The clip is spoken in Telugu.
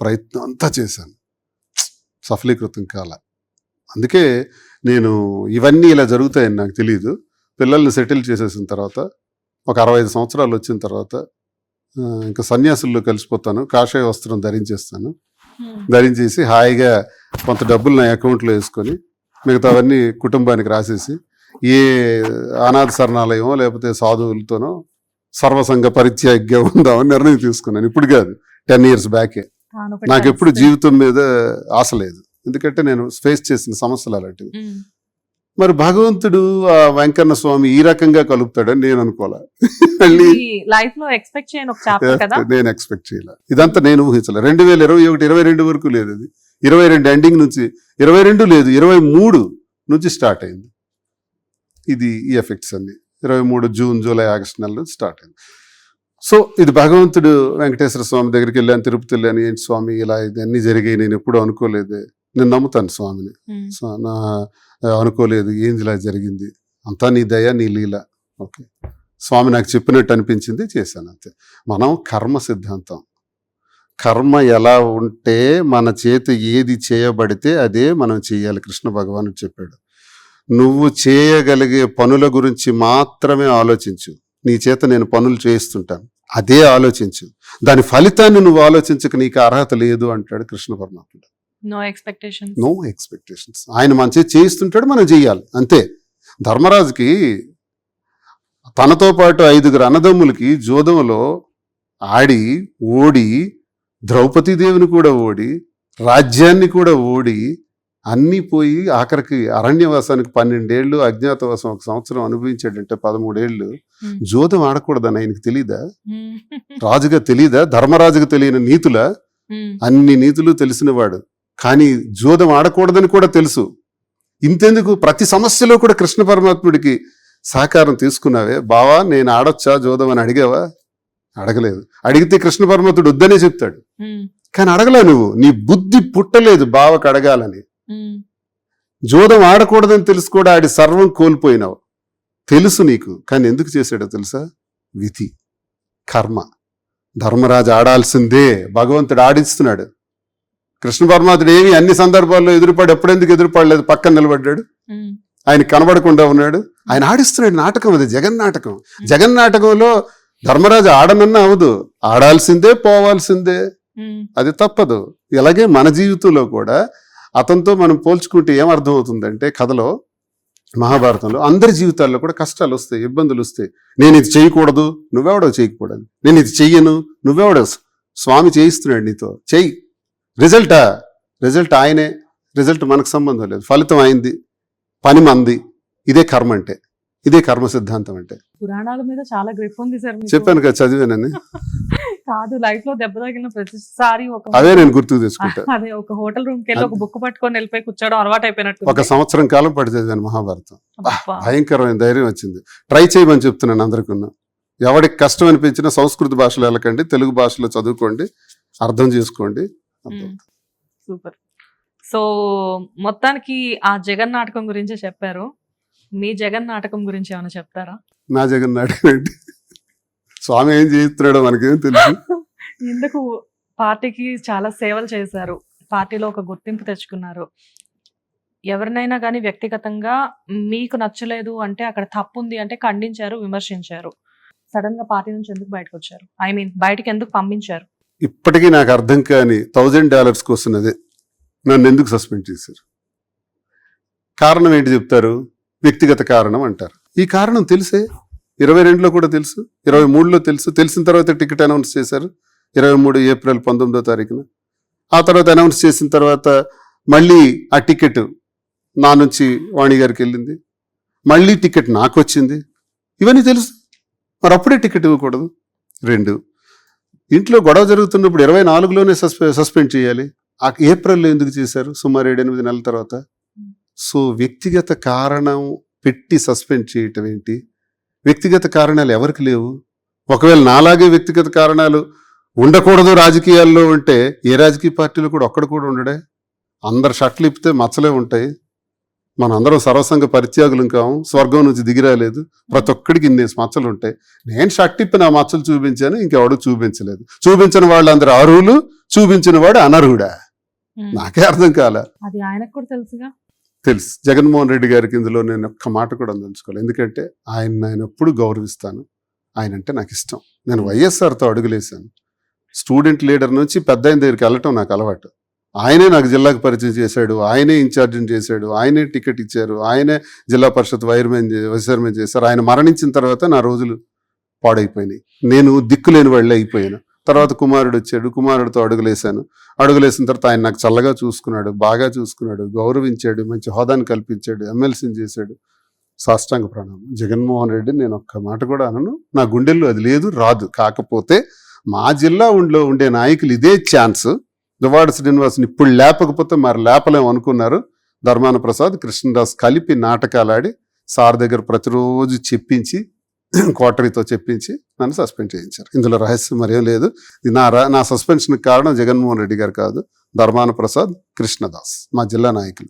ప్రయత్నం అంతా చేశాను. సఫలీకృతం కాల. అందుకే నేను ఇవన్నీ ఇలా జరుగుతాయని నాకు తెలియదు పిల్లల్ని సెటిల్ చేసేసిన తర్వాత ఒక అరవై ఐదు సంవత్సరాలు వచ్చిన తర్వాత ఇంకా సన్యాసుల్లో కలిసిపోతాను. కాషాయ వస్త్రం ధరించేస్తాను. ధరించేసి హాయిగా కొంత డబ్బులు నా అకౌంట్లో వేసుకొని మిగతావన్నీ కుటుంబానికి రాసేసి ఏ అనాథ శరణాలయమో లేకపోతే సాధువులతోనో సర్వసంగ పరిత్యాగ్యం ఉందామని నిర్ణయం తీసుకున్నాను. ఇప్పుడు కాదు టెన్ ఇయర్స్ బ్యాకే. నాకు ఎప్పుడు జీవితం మీద ఆశ లేదు. ఎందుకంటే నేను ఫేస్ చేసిన సమస్యలు అలాంటివి. మరి భగవంతుడు ఆ వెంకన్న స్వామి ఈ రకంగా కలుపుతాడని నేను అనుకోలే. మళ్ళీ ఈ లైఫ్లో ఎక్స్పెక్ట్ చేయని నేను ఎక్స్పెక్ట్ చేయలే. ఇదంతా నేను ఊహించలే. రెండు వేల ఇరవై ఒకటి ఇరవై రెండు వరకు లేదు అది. ఇరవై రెండు ఎండింగ్ నుంచి ఇరవై రెండు లేదు ఇరవై మూడు నుంచి స్టార్ట్ అయింది. ఇది ఈ ఎఫెక్ట్స్ అన్ని. ఇరవై మూడు జూన్ జూలై ఆగస్ట్ నెలలో స్టార్ట్ అయింది. సో ఇది భగవంతుడు వెంకటేశ్వర స్వామి దగ్గరికి వెళ్ళాను తిరుపతి వెళ్ళాను ఏంటి స్వామి ఇలా ఇది అన్ని జరిగాయి నేను ఎప్పుడూ అనుకోలేదు. నేను నమ్ముతాను స్వామిని. నా అనుకోలేదు ఏంది ఇలా జరిగింది? అంతా నీ దయ నీ లీల. ఓకే. స్వామి నాకు చెప్పినట్టు అనిపించింది చేశాను అంతే. మనం కర్మ సిద్ధాంతం. కర్మ ఎలా ఉంటే మన చేతి ఏది చేయబడితే అదే మనం చేయాలి కృష్ణ భగవానుడు చెప్పాడు. నువ్వు చేయగలిగే పనుల గురించి మాత్రమే ఆలోచించు. నీ చేత నేను పనులు చేయిస్తుంటాను. అదే ఆలోచించు. దాని ఫలితాన్ని నువ్వు ఆలోచించక నీకు అర్హత లేదు అంటాడు కృష్ణ పరమాత్ముడు. నో ఎక్స్పెక్టేషన్ నో ఎక్స్పెక్టేషన్స్ ఆయన మంచి చేయిస్తుంటాడు మనం చెయ్యాలి అంతే. ధర్మరాజుకి తనతో పాటు ఐదుగురు అన్నదమ్ములకి జోదంలో ఆడి ఓడి ద్రౌపదీదేవిని కూడా ఓడి రాజ్యాన్ని కూడా ఓడి అన్నీ పోయి ఆఖరికి అరణ్యవాసానికి పన్నెండేళ్ళు అజ్ఞాతవాసం ఒక సంవత్సరం అనుభవించాడంటే పదమూడేళ్ళు. జోదం ఆడకూడదని ఆయనకి తెలీదా? రాజుగా తెలీదా? ధర్మరాజుగా తెలియని నీతుల? అన్ని నీతులు తెలిసినవాడు. కానీ జోదం ఆడకూడదని కూడా తెలుసు. ఇంతెందుకు? ప్రతి సమస్యలో కూడా కృష్ణ పరమాత్ముడికి సహకారం తీసుకున్నావే. బావా నేను ఆడొచ్చా జోదం అని అడిగావా? అడగలేదు. అడిగితే కృష్ణ పరమాత్ముడు వద్దనే చెప్తాడు. కానీ అడగలే నువ్వు. నీ బుద్ధి పుట్టలేదు బావకు అడగాలని. జోదం ఆడకూడదని తెలుసు కూడా ఆడి సర్వం కోల్పోయినావు. తెలుసు నీకు కానీ ఎందుకు చేశాడో తెలుసా? విధి కర్మ. ధర్మరాజు ఆడాల్సిందే భగవంతుడు ఆడిస్తున్నాడు. కృష్ణ పరమాత్ముడు ఏమి అన్ని సందర్భాల్లో ఎదురుపడి ఎప్పుడెందుకు ఎదురుపడలేదు పక్కన నిలబడ్డాడు. ఆయన కనబడకుండా ఉన్నాడు. ఆయన ఆడిస్తున్నాడు నాటకం అది జగన్ నాటకం. జగన్ నాటకంలో ధర్మరాజు ఆడనన్నా అవదు. ఆడాల్సిందే పోవాల్సిందే. అది తప్పదు. ఇలాగే మన జీవితంలో కూడా అతనితో మనం పోల్చుకుంటే ఏం అర్థం అవుతుందంటే కథలో మహాభారతంలో అందరి జీవితాల్లో కూడా కష్టాలు వస్తాయి ఇబ్బందులు వస్తాయి. నేను ఇది చేయకూడదు నువ్వెవడో చేయకూడదు. నేను ఇది చెయ్యను నువ్వెవడో స్వామి చేయిస్తున్నాడు నీతో. చెయ్యి. రిజల్టా? రిజల్ట్ ఆయనే. రిజల్ట్ మనకు సంబంధం లేదు. ఫలితం అయింది. పని మంది. ఇదే కర్మ అంటే. ఇదే కర్మ సిద్ధాంతం అంటే. పురాణాల మీద చాలా గ్రిప్ ఉంది సార్. చెప్పాను కదా చదివానని. కాదు లైఫ్లో దెబ్బ తగిలిన ప్రతిసారి ఒక అవే నేను గుర్తుకు తెచ్చుకుంటా అదే ఒక హోటల్ రూమ్కి వెళ్ళి ఒక బుక్ పట్టుకొని వెళ్ళిపోయి కూర్చోవడం అలవాటు అయిపోయినట్టు ఒక సంవత్సరం కాలం పడి చదివాను మహాభారతం. భయంకరమైన ధైర్యం వచ్చింది. ట్రై చేయమని చెప్తున్నాను అందరికీ ఎవరికి కష్టం అనిపించినా సంస్కృత భాషలో వెళ్ళకండి తెలుగు భాషలో చదువుకోండి అర్థం చేసుకోండి. సూపర్. సో మొత్తానికి ఆ జగన్ నాటకం గురించే చెప్పారు. మీ జగన్ నాటకం గురించి ఏమైనా చెప్తారా? నా జగన్ నాటకండి స్వామి ఏం చేస్తున్నాడో మనకేం తెలుసు ఎందుకు పార్టీకి చాలా సేవలు చేశారు. పార్టీలో ఒక గుర్తింపు తెచ్చుకున్నారు. ఎవరినైనా కానీ వ్యక్తిగతంగా మీకు నచ్చలేదు అంటే అక్కడ తప్పు ఉంది అంటే ఖండించారు విమర్శించారు. సడన్గా పార్టీ నుంచి ఎందుకు బయటకు వచ్చారు? ఐ మీన్ బయటకు ఎందుకు పంపించారు? ఇప్పటికీ నాకు అర్థం కాని థౌజండ్ డాలర్స్ కోసం అదే. నన్ను ఎందుకు సస్పెండ్ చేశారు? కారణం ఏంటి చెప్తారు? వ్యక్తిగత కారణం అంటారు. ఈ కారణం తెలిసే? ఇరవై రెండులో కూడా తెలుసు ఇరవై మూడులో తెలుసు. తెలిసిన తర్వాత టికెట్ అనౌన్స్ చేశారు ఇరవై మూడు ఏప్రిల్ పంతొమ్మిదో తారీఖున. ఆ తర్వాత అనౌన్స్ చేసిన తర్వాత మళ్ళీ ఆ టికెట్ నా నుంచి వాణి గారికి వెళ్ళింది. మళ్ళీ టికెట్ నాకు వచ్చింది. ఇవన్నీ తెలుసు. మరి అప్పుడే టికెట్ ఇవ్వకూడదు. రెండు. ఇంట్లో గొడవ జరుగుతున్నప్పుడు ఇరవై నాలుగులోనే సస్పె సస్పెండ్ చేయాలి. ఆ ఏప్రిల్లో ఎందుకు చేశారు? సుమారు ఏడెనిమిది నెలల తర్వాత. సో వ్యక్తిగత కారణం పెట్టి సస్పెండ్ చేయటం ఏంటి? వ్యక్తిగత కారణాలు ఎవరికి లేవు? ఒకవేళ నాలాగే వ్యక్తిగత కారణాలు ఉండకూడదు రాజకీయాల్లో ఉంటే ఏ రాజకీయ పార్టీలో కూడా ఒక్కడ కూడా ఉండడే? అందరు షర్ట్లు ఇప్పితే మచ్చలే ఉంటాయి. మనందరం సర్వసంగ పరిత్యాగులు కాము స్వర్గం నుంచి దిగిరాలేదు ప్రతి ఒక్కడికి ఇన్ని మచ్చలు ఉంటాయి. నేను షట్టిప్పి నా మచ్చలు చూపించాను ఇంకెవడు చూపించలేదు. చూపించిన వాళ్ళందరూ అర్హులు చూపించిన వాడు అనర్హుడా. నాకే అర్థం కాలే. అది ఆయనకు కూడా తెలుసుగా. తెలుసు. జగన్మోహన్ రెడ్డి గారికి ఇందులో నేను ఒక్క మాట కూడా అందించుకోవాలి ఎందుకంటే ఆయన నేను ఎప్పుడు గౌరవిస్తాను. ఆయన అంటే నాకు ఇష్టం. నేను వైఎస్ఆర్తో అడుగులేశాను. స్టూడెంట్ లీడర్ నుంచి పెద్ద ఆయన దగ్గరికి వెళ్ళటం నాకు అలవాటు. ఆయనే నాకు జిల్లాకు పరిచయం చేశాడు. ఆయనే ఇన్ఛార్జిని చేశాడు. ఆయనే టికెట్ ఇచ్చారు. ఆయనే జిల్లా పరిషత్ వైర్మెన్ చే- చేశారు. ఆయన మరణించిన తర్వాత నా రోజులు పాడైపోయినాయి. నేను దిక్కులేని వాళ్ళే అయిపోయాను. తర్వాత కుమారుడు వచ్చాడు. కుమారుడితో అడుగులేశాను. అడుగులేసిన తర్వాత ఆయన నాకు చల్లగా చూసుకున్నాడు బాగా చూసుకున్నాడు గౌరవించాడు మంచి హోదాను కల్పించాడు ఎమ్మెల్సీని చేశాడు. సాష్టాంగ ప్రణామం. జగన్మోహన్ రెడ్డి నేను ఒక్క మాట కూడా అనను. నా గుండెల్లో అది లేదు రాదు. కాకపోతే మా జిల్లా ఉండిలో ఉండే నాయకులు ఇదే ఛాన్స్. దువాడ శ్రీనివాస్ని ఇప్పుడు లేపకపోతే మరి లేపలేము అనుకున్నారు. ధర్మాన ప్రసాద్ కృష్ణదాస్ కలిపి నాటకాలు ఆడి సార్ దగ్గర ప్రతిరోజు చెప్పించి క్వార్టరీతో చెప్పించి నన్ను సస్పెండ్ చేయించారు. ఇందులో రహస్యం మరేం లేదు. ఇది నా నా సస్పెన్షన్ కారణం జగన్మోహన్ రెడ్డి గారు కాదు. ధర్మాన ప్రసాద్ కృష్ణదాస్ మా జిల్లా నాయకులు.